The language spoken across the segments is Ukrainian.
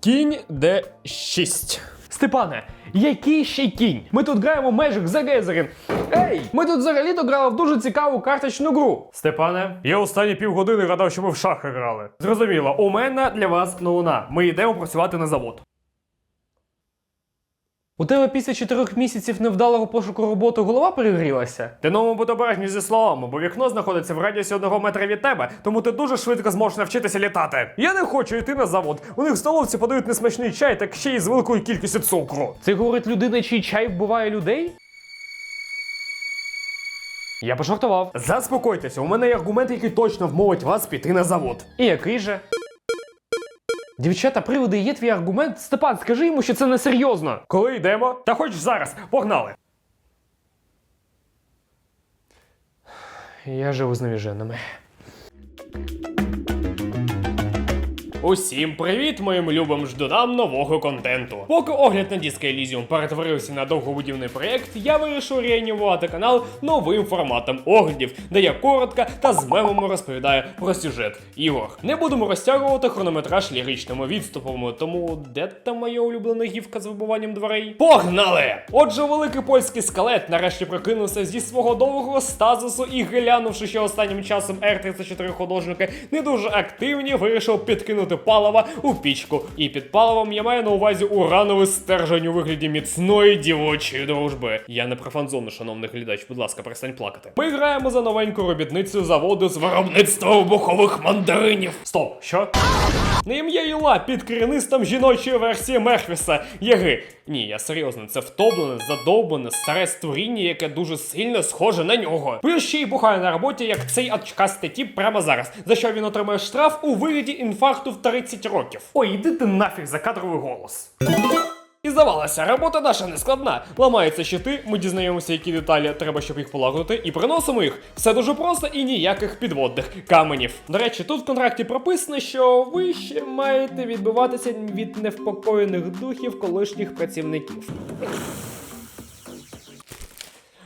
Кінь Д6. Степане, який ще кінь? Ми тут граємо Magic the Gathering. Ей! Ми тут взагалі-то грали в дуже цікаву карточну гру. Степане, я останні півгодини гадав, що ми в шахи грали. Зрозуміло, у мене для вас новина. Ми йдемо працювати на завод. У тебе після чотирьох місяців невдалого пошуку роботи голова перегрілася? Ти новому будь обережні зі словами, бо вікно знаходиться в радіусі одного метра від тебе, тому ти дуже швидко зможеш навчитися літати. Я не хочу йти на завод. У них в столовці подають несмачний чай, так ще й з великою кількістю цукру. Це говорить людина, чий чай вбиває людей? Я пожартував. Заспокойтеся, у мене є аргумент, який точно вмовить вас піти на завод. І який же? Дівчата, приводи, є твій аргумент? Степан, скажи йому, що це не серйозно. Коли йдемо? Та хоч зараз, погнали. Я живу з навіженими. Усім привіт, моїм любим ждунам нового контенту. Поки огляд на Disco Elysium перетворився на довгобудівний проєкт, я вирішив реанімувати канал новим форматом оглядів, де я коротко та з мемами розповідаю про сюжет ігор. Не будемо розтягувати хронометраж ліричними відступами, тому де там моя улюблена гівка з вибуванням дверей? Погнали! Отже, великий польський скелет нарешті прокинувся зі свого довгого стазису і глянувши, що останнім часом R34 художники не дуже активні, вирішив підкинути палива у пічку. І під паливом я маю на увазі урановий стержень у вигляді міцної дівочої дружби. Я не про фанзону, шановний глядач, будь ласка, перестань плакати. Ми граємо за новеньку робітницю заводу з виробництва вибухових мандаринів. Стоп, що? На ім'я Іла під керівництвом жіночої версії Мерфіса Яги. Ні, я серйозно, це втомлене, задовбане, старе створіння, яке дуже сильно схоже на нього. Плюс ще й бухає на роботі, як цей очкастий тіп прямо зараз, за що він отримає штраф у вигляді інфаркту в 30 років. Ой, іди ти нафіг за кадровий голос. Здавалося, робота наша не складна. Ламаються щити, ми дізнаємося, які деталі треба, щоб їх полагодити, і приносимо їх. Все дуже просто і ніяких підводних каменів. До речі, тут в контракті прописано, що ви ще маєте відбиватися від невпокоєних духів колишніх працівників.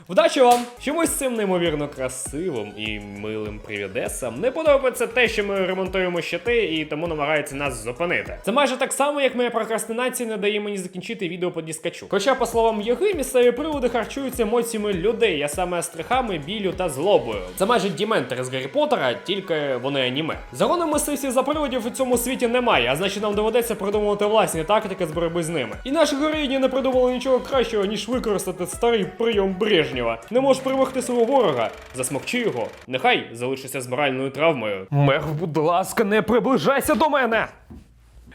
Вдачі вам! Чомусь цим неймовірно красивим і милим привідесам не подобається те, що ми ремонтуємо щити і тому намагається нас зупинити. Це майже так само, як моя прокрастинація не дає мені закінчити відео по діскачу. Хоча, по словам Єги, місцеві приводи харчуються емоціями людей, а саме страхами, білю та злобою. Це майже діментери з Гаррі Поттера, тільки вони аніме. Закону мисливців за приводів у цьому світі немає, а значить нам доведеться придумувати власні тактики з боротьби з ними. І наші героїні не придумали нічого кращого, ніж використати старий прийом Брежнєва. Не можеш перемогти свого ворога, засмокчи його. Нехай залишиться з моральною травмою. Мер, будь ласка, не приближайся до мене.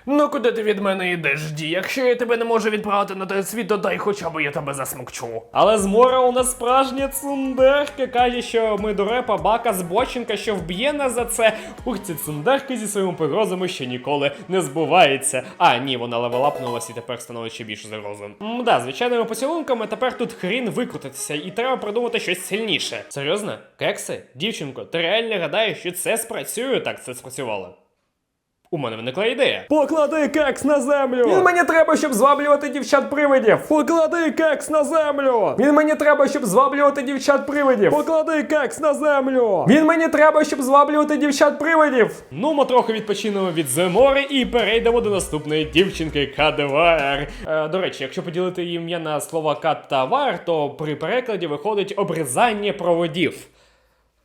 Ну куди ти від мене йдеш, Ді? Якщо я тебе не можу відправити на той світ, то дай хоча б я тебе засмокчу. Але змора у нас справжня цундерка каже, що ми до репа бака збоченка, що вб'є нас за це. Ух, ці цундерки зі своїми погрозами ще ніколи не збувається. А, ні, вона левелапнулась і тепер становить ще більше загрозою. Мда, звичайними поцілунками тепер тут хрін викрутитися, і треба придумати щось сильніше. Серйозно? Кекси? Дівчинко, ти реально гадаєш, що це спрацює? Так, це спрацювало. У мене виникла ідея. Поклади кекс на землю! Він мені треба, щоб зваблювати дівчат привидів. Поклади кекс на землю! Він мені треба, щоб зваблювати дівчат привидів. Поклади кекс на землю! Він мені треба, щоб зваблювати дівчат привидів. Ну, ми трохи відпочинемо від зимори і перейдемо до наступної дівчинки Кадевар. Е, до речі, якщо поділити ім'я на слова кат та вар, то при перекладі виходить обрізання проводів.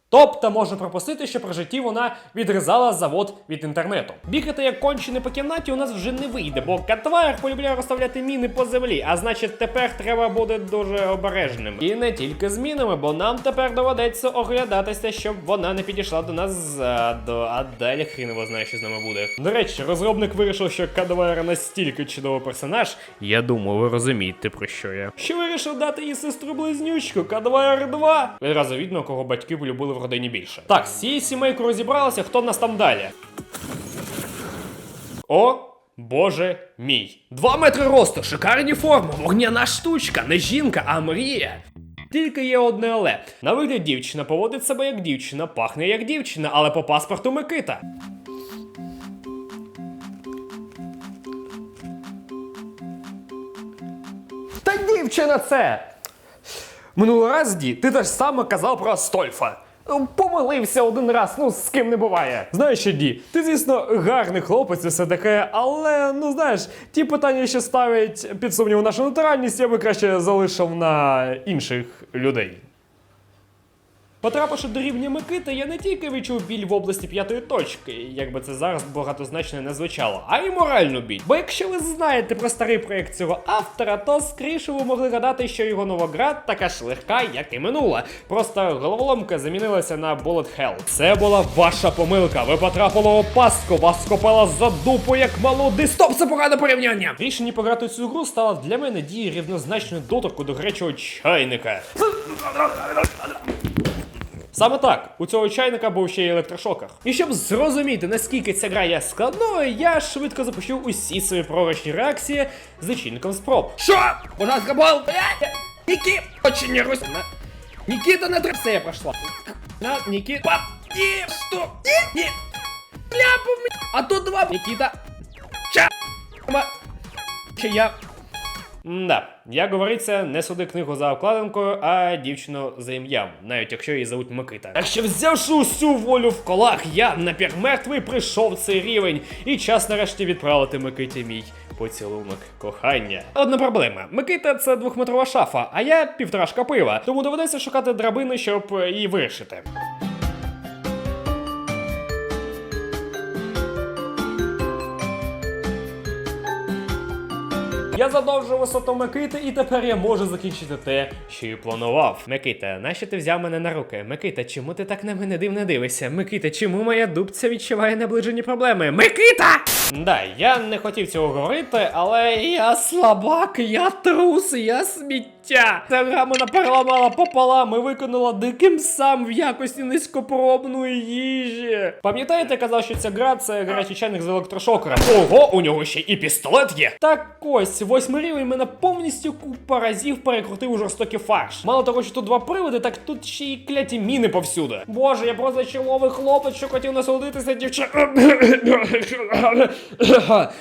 Тобто можна пропустити, що при житті вона відрізала завод від інтернету. Бігати як кончений по кімнаті у нас вже не вийде, бо Катвайр полюбляє розставляти міни по землі, а значить тепер треба бути дуже обережним. І не тільки з мінами, бо нам тепер доведеться оглядатися, щоб вона не підійшла до нас ззаду, а далі хріново знає, що з нами буде. До речі, розробник вирішив, що Кадвайр настільки чудовий персонаж. Я думаю, ви розумієте про що я. Що вирішив дати їй сестру близнючку Кадвайр 2. Відразу видно, кого батьки полюбили в родині більше. Так, з цією сімейкою розібралися, хто в нас там далі. О, боже мій. Два метри росту, шикарні форми, вогняна штучка, не жінка, а мрія. Тільки є одне але. На вигляд дівчина поводить себе як дівчина, пахне як дівчина, але по паспорту Микита. Та дівчина це! Минулого раз, Ді, ти теж саме казав про Астольфа. Помилився один раз, ну з ким не буває. Знаєш що, Ді, ти, звісно, гарний хлопець і все таке, але ну знаєш, ті питання, що ставлять під сумнів нашу натуральність, я би краще залишив на інших людей. Потрапивши до рівня Микити, я не тільки відчув біль в області п'ятої точки, як би це зараз багатозначно не звучало, а й моральну біль. Бо якщо ви знаєте про старий проєкт цього автора, то скоріше ви могли гадати, що його нова гра така ж легка, як і минула. Просто головоломка замінилася на Bullet Hell. Це була ваша помилка. Ви потрапили у пастку, вас скопала за дупу як малу. Стоп, це погане порівняння! Рішення пограти цю гру стало для мене дією рівнозначною доторку до гарячого чайника. Саме так, у цього чайника був ще й електрошокер. І щоб зрозуміти, наскільки ця гра є складною, я швидко запущу усі свої пророчні реакції з лічильником спроб. Що? Пожалуйста, бол! Нікі! Очень не русь! Нікіта не треба! Я пройшла. На, Нікіт. Пап! Ні! Стоп! Ні! Ні! Мені! А тут два! Нікіта. Ча! Чи я? Да, як говориться, не суди книгу за обкладинкою, а дівчину за ім'ям, навіть якщо її зовуть Микита. Так що взявши усю волю в колах, я напівмертвий прийшов цей рівень, і час нарешті відправити Микиті мій поцілунок кохання. Одна проблема: Микита це двохметрова шафа, а я півторашка пива, тому доведеться шукати драбини, щоб е, її вирішити. Я задовжив висоту Микити, і тепер я можу закінчити те, що і планував. Микита, нащо ти взяв мене на руки? Микита, чому ти так на мене дивно дивишся? Микита, чому моя дубця відчуває наближені проблеми? Микита! Да, я не хотів цього говорити, але я слабак, я трус, я сміття. Ця гра переламала пополам і виконала диким сам в якості низькопробної їжі. Пам'ятаєте, я казав, що ця гра це гарячий чайник з електрошокером. Ого, у нього ще і пістолет є. Так ось, восьмий рівень мене повністю купа разів перекрутив у жорстокий фарш. Мало того, що тут два приводи, так тут ще й кляті міни повсюди. Боже, я просто чоловий хлопець, що хотів насолодитися дівча.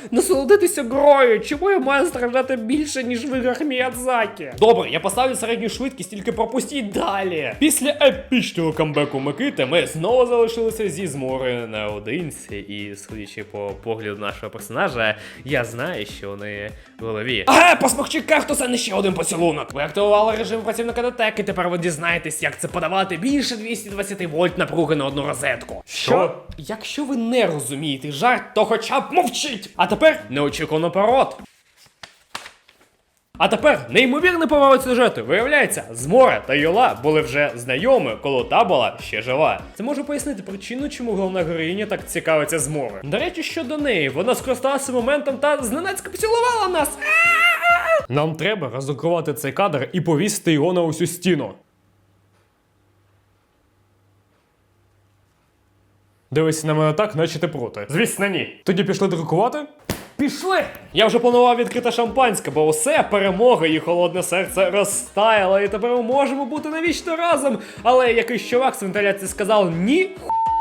насолодитися грою. Чому я маю страждати більше, ніж в іграх Міядзакі? Добре, я поставлю середню швидкість, тільки пропустіть далі. Після епічного камбеку Микити ми знову залишилися зі змори наодинці, і судячи по погляду нашого персонажа, я знаю, що неї в голові. Ага, посмокчи кактуса, не ще один поцілунок. Ви активували режим працівника дотеки, тепер ви дізнаєтесь, як це подавати більше 220 вольт напруги на одну розетку. Що? Якщо ви не розумієте жарт, то хоча б мовчіть. А тепер неочікувано поворот. А тепер неймовірний поворот сюжету. Виявляється, Змора та Йола були вже знайомі, коли та була ще жива. Це може пояснити причину, чому головна героїня так цікавиться Зморою. До речі, щодо неї, вона скористалася моментом та зненацька поцілувала нас. Нам треба роздрукувати цей кадр і повісити його на усю стіну. Дивись на мене так, наче ти проти. Звісно, ні. Тоді пішли друкувати? Пішли! Я вже планував відкрити шампанське, бо усе перемога і холодне серце розтаяло, і тепер ми можемо бути навічно разом. Але якийсь чувак з вентиляції сказав ні.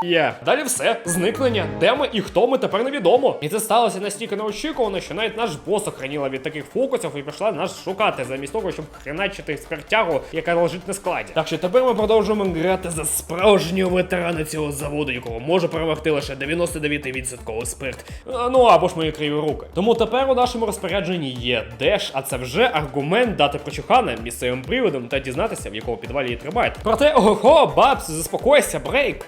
Є. Далі все, зникнення, де ми і хто ми тепер невідомо. І це сталося настільки неочікувано, що навіть наш бос охреніла від таких фокусів і пішла нас шукати, замість того, щоб хреначити спиртягу, яка лежить на складі. Так що тепер ми продовжуємо грати за справжнього ветерана цього заводу, якого може перемогти лише 99% спирт. Ну або ж мої криві руки. Тому тепер у нашому розпорядженні є деш, а це вже аргумент дати прочухана місцевим приводом та дізнатися, в якому підвалі її тримають. Проте, ого, бабс, заспокойся, брейк.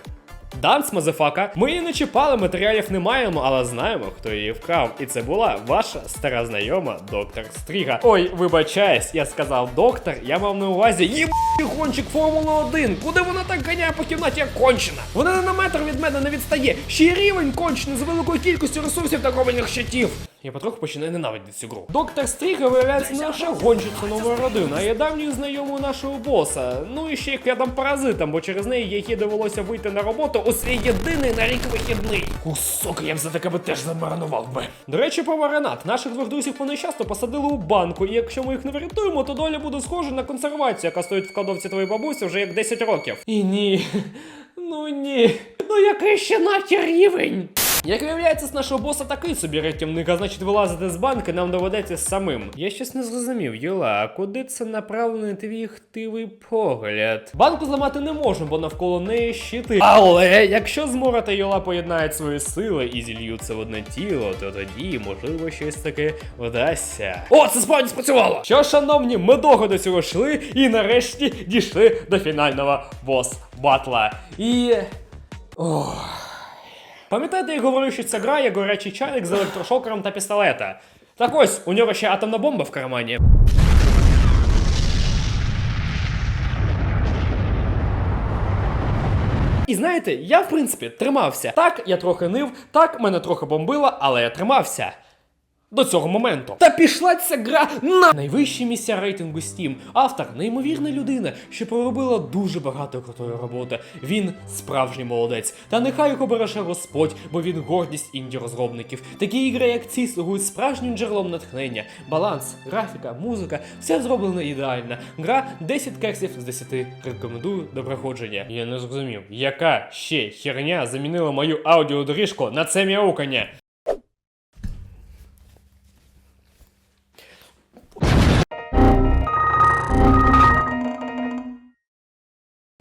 Данс, мазефака. Ми її не чіпали, матеріалів не маємо, але знаємо, хто її вкрав. І це була ваша стара знайома доктор Стріга. Ой, вибачаюсь, я сказав доктор, я мав на увазі їб гонщик Формули 1. Куди вона так ганяє по кімнаті, як кончена? Вона не на метр від мене не відстає. Ще й рівень кончений з великою кількістю ресурсів та кованих щитів. Я потроху починаю ненавидіти цю гру. Доктор Стріга виявляється не лише гонщиця номер один, а є давньою знайомою нашого боса. Ну і ще й клятим паразитом, бо через неї їй довелося вийти на роботу у свій єдиний на рік вихідний. Кусок, я б за таке би теж замаринував би. До речі, про варенат. Наших двох друзів вони посадили у банку, і якщо ми їх не врятуємо, то доля буде схожа на консервацію, яка стоїть в кладовці твоєї бабусі вже як 10 років. І ні. Ну ні. Ну який ще нахер рівень? Як виявляється, з нашого боса такий собі рятівник, а значить вилазити з банки нам доведеться самим. Я щось не зрозумів, Юла, а куди це направлений твій хтивий погляд? Банку зламати не можна, бо навколо неї щити. Але якщо змора та Юла поєднають свої сили і зільються в одне тіло, то тоді, можливо, щось таке вдасться. О, це справді спрацювало! Що, шановні, ми довго до цього йшли і нарешті дійшли до фінального бос батла. І. Ох. Пам'ятаєте, я говорив, що ця гра є горячий чайник з електрошокером та пістолета. Так ось, у нього ще атомна бомба в кармані. І знаєте, я в принципі тримався. Так, я трохи нив, так, мене трохи бомбило, але я тримався. До цього моменту. Та пішла ця гра на найвищі місця рейтингу Steam. Автор неймовірна людина, що поробила дуже багато крутої роботи. Він справжній молодець. Та нехай його береше Господь, бо він гордість інді розробників. Такі ігри, як ці, слугують справжнім джерелом натхнення. Баланс, графіка, музика, все зроблено ідеально. Гра 10 кексів з 10. Рекомендую до проходження. Я не зрозумів, яка ще херня замінила мою аудіодоріжку на це мяукання.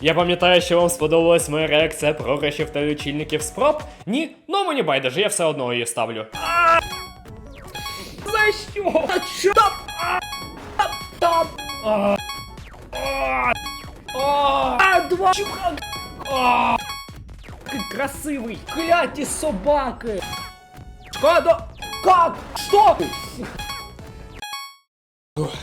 Я пам'ятаю, що вам сподобалась моя реакція програшів та лічильників спроб. Ні? Ну мені байдуже, я все одно її ставлю. За що? А що? Стоп! Стоп! А, два чуха! Який красивий! Кляті собаки! Шкода! Как?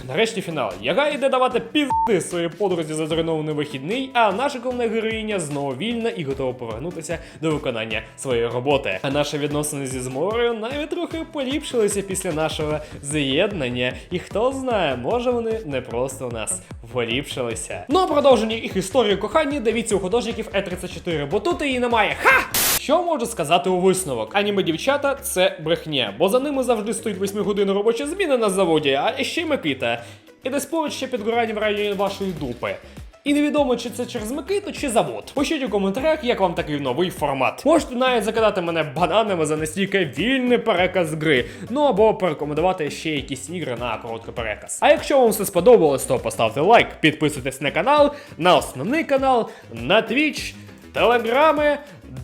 Нарешті фінал. Яга йде давати пізди своїй подрузі за зруйнований вихідний, а наша головна героїня знову вільна і готова повернутися до виконання своєї роботи. А наші відносини зі зморою навіть трохи поліпшилися після нашого з'єднання. І хто знає, може вони не просто у нас поліпшилися. Ну а продовження їх історії кохання дивіться у художників Е34, бо тут її немає. Ха! Що можу сказати у висновок? Аніме дівчата це брехня, бо за ними завжди стоїть 8 годин робоча зміна на заводі, а ще й Микита. І десь поруч ще підгорання в районі вашої дупи. І невідомо, чи це через Микиту, чи завод. Пишіть у коментарях, як вам такий новий формат. Можете навіть закидати мене бананами за настільки вільний переказ гри. Ну або порекомендувати ще якісь ігри на короткий переказ. А якщо вам все сподобалось, то поставте лайк, підписуйтесь на канал, на основний канал, на Twitch, телеграми.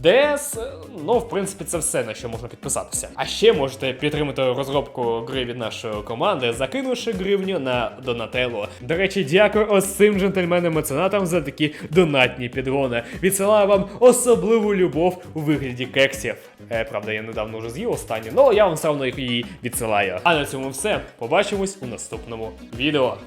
ДС, ну, в принципі, це все, на що можна підписатися. А ще можете підтримати розробку гри від нашої команди, закинувши гривню на Донателло. До речі, дякую цим джентльменам-меценатам за такі донатні підгони. Відсилаю вам особливу любов у вигляді кексів. Е, правда, я недавно вже з'їв останню, але я вам все одно її відсилаю. А на цьому все. Побачимось у наступному відео.